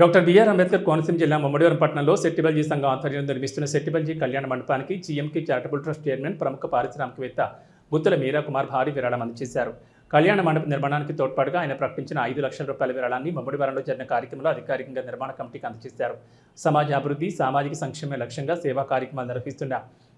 Doctor BR Ambedkar Konaseema జిల్లా మమ్మడివరం పట్టణంలో సెట్టిబల్జీ సంఘం ఆధ్వర్యంలో నిర్మిస్తున్న సెట్టిబల్జీ కళ్యాణ మండపానికి జీఎంకే చారిటబుల్ ట్రస్ట్ చైర్మన్ ప్రముఖ పారిశ్రామికవేత్త గుత్తుల మీరా కుమార్ భారీ విరాళం అందజేశారు. కళ్యాణ మండప నిర్మాణానికి తోడ్పాటుగా ఆయన ప్రకటించిన ఐదు లక్షల రూపాయల విరాళాన్ని మమ్మడివరంలో జరిగిన కార్యక్రమంలో అధికారికంగా నిర్మాణ కమిటీకి అందజేశారు. సమాజ అభివృద్ధి సామాజిక సంక్షేమ లక్ష్యంగా సేవా కార్యక్రమాలు నిర్వహిస్తున్న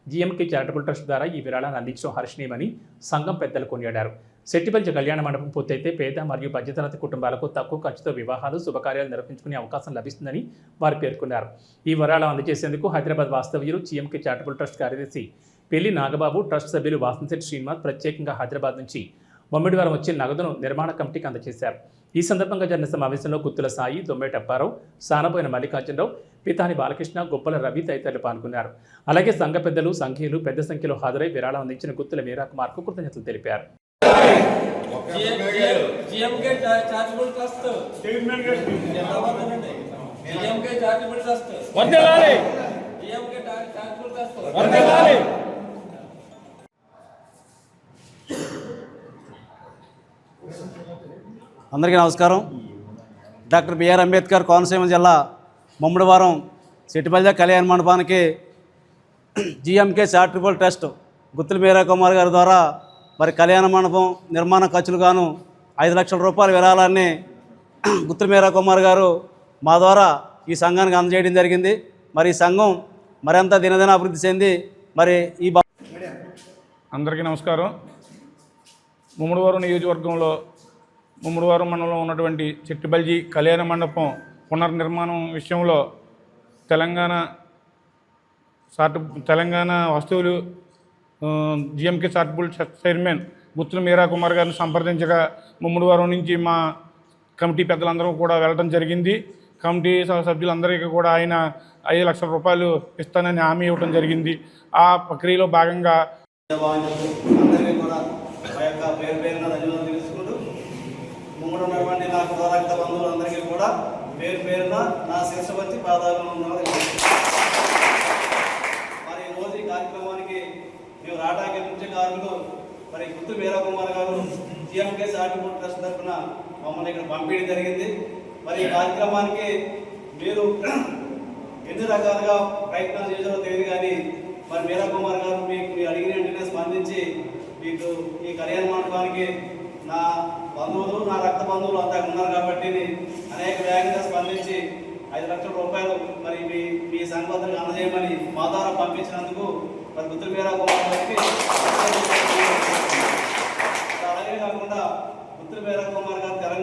జీఎంకే చారిటబుల్ ట్రస్ట్ ద్వారా ఈ విరాళాన్ని అందించడం హర్షణీయమని సంఘం పెద్దలు కొనియాడారు. సెట్టిపల్లి కళ్యాణ మండపం పూర్తయితే పేద మరియు మధ్యతరగతి కుటుంబాలకు తక్కువ ఖర్చుతో వివాహాలు శుభకార్యాలు నిర్వహించుకునే అవకాశం లభిస్తుందని వారు పేర్కొన్నారు. ఈ వరాలు అందజేసేందుకు హైదరాబాద్ వాస్తవ్యులు జీఎంకే చారిటబుల్ ట్రస్ట్ కార్యదర్శి పెళ్ళి నాగబాబు ట్రస్ట్ సభ్యులు వాసంశెట్టి శ్రీనివాస్ ప్రత్యేకంగా హైదరాబాద్ నుంచి బొమ్మిడివారం వచ్చి నగదును నిర్మాణ కమిటీకి అందజేశారు. ఈ సందర్భంగా జరిగిన సమావేశంలో గుత్తుల సాయి దొమ్మేటి అప్పారావు సానబోయిన మల్లికార్జునరావు పితాని బాలకృష్ణ గొప్పల రవి తదితరులు పాల్గొన్నారు. అలాగే సంఘ పెద్దలు సంఘీయులు పెద్ద సంఖ్యలో హాజరై విరాళం అందించిన గుత్తుల మీరా కుమార్కు కృతజ్ఞతలు తెలిపారు. జిఎంకే చారిటబుల్ ట్రస్ట్ చైర్మన్ గారికి జిందాబాద్ జిఎంకే చారిటబుల్ ట్రస్ట్ వందనాలి జిఎంకే చారిటబుల్ ట్రస్ట్ వందనాలి అందరికీ నమస్కారం. డాక్టర్ బిఆర్ అంబేద్కర్ కోనసీమ జిల్లా మమ్మడివారం సిటిపల్లె కళ్యాణ మండపానికి GMK charitable trust Guttula Meera Kumar గారి ద్వారా మరి కళ్యాణ మండపం నిర్మాణ ఖర్చులుగాను ఐదు లక్షల రూపాయల విరాళాన్ని గుత్తుల మీరా కుమార్ గారు మా ద్వారా ఈ సంఘానికి అందజేయడం జరిగింది. మరి ఈ సంఘం మరింత దినదిన అభివృద్ధి చెంది మరి ఈ అందరికీ నమస్కారం. ముమ్మడివారం నియోజకవర్గంలో ముమ్మడివారం మండలంలో ఉన్నటువంటి చెట్టుబల్జీ కళ్యాణ మండపం పునర్నిర్మాణం విషయంలో తెలంగాణ సార్ట్ తెలంగాణ వస్తువులు GMK charitable chairman Guttula Meera Kumar గారిని సంప్రదించగా ముమ్మడివారం నుంచి మా కమిటీ పెద్దలందరూ కూడా వెళ్ళడం జరిగింది. కమిటీ స- సభ్యులందరికీ కూడా ఆయన ఐదు లక్షల రూపాయలు ఇస్తానని హామీ ఇవ్వడం జరిగింది. ఆ ప్రక్రియలో భాగంగా అందరికీ కూడా మా యొక్క పేరు పేరున ధన్యవాదాలు తెలుసుకుంటూ ముందు ఉన్నటువంటి నా కృతరక్త బంధువులందరికీ కూడా పేరు పేరున నా శిరసు వచ్చి పాదాలను మరి ఈ రోజు ఈ కార్యక్రమానికి మేము రావడానికి ముఖ్య కారణులు మరి గుర్తు వీరకుమార్ గారు జిఎంకే చారిటబుల్ ట్రస్ట్ తరఫున మమ్మల్ని ఇక్కడ పంపించడం జరిగింది. మరి ఈ కార్యక్రమానికి మీరు ఎన్ని రకాలుగా ప్రయత్నాలు చేశారో తెలియదు కానీ మరి వీరకుమార్ గారు మీకు మీరు అడిగిన వెంటనే స్పందించి మీకు ఈ కళ్యాణ మండపానికి నా బంధువులు నా రక్త బంధువులు అంతా ఉన్నారు కాబట్టి అనేక వేగంగా స్పందించి ఐదు లక్షల రూపాయలు మరి మీ మీ సంఘబద్ధంగా అందజేయమని మా ద్వారా పంపించినందుకు మరి గుత్తుల మీరా కుమార్ అలాగే కాకుండా గుత్తుల మీరా కుమార్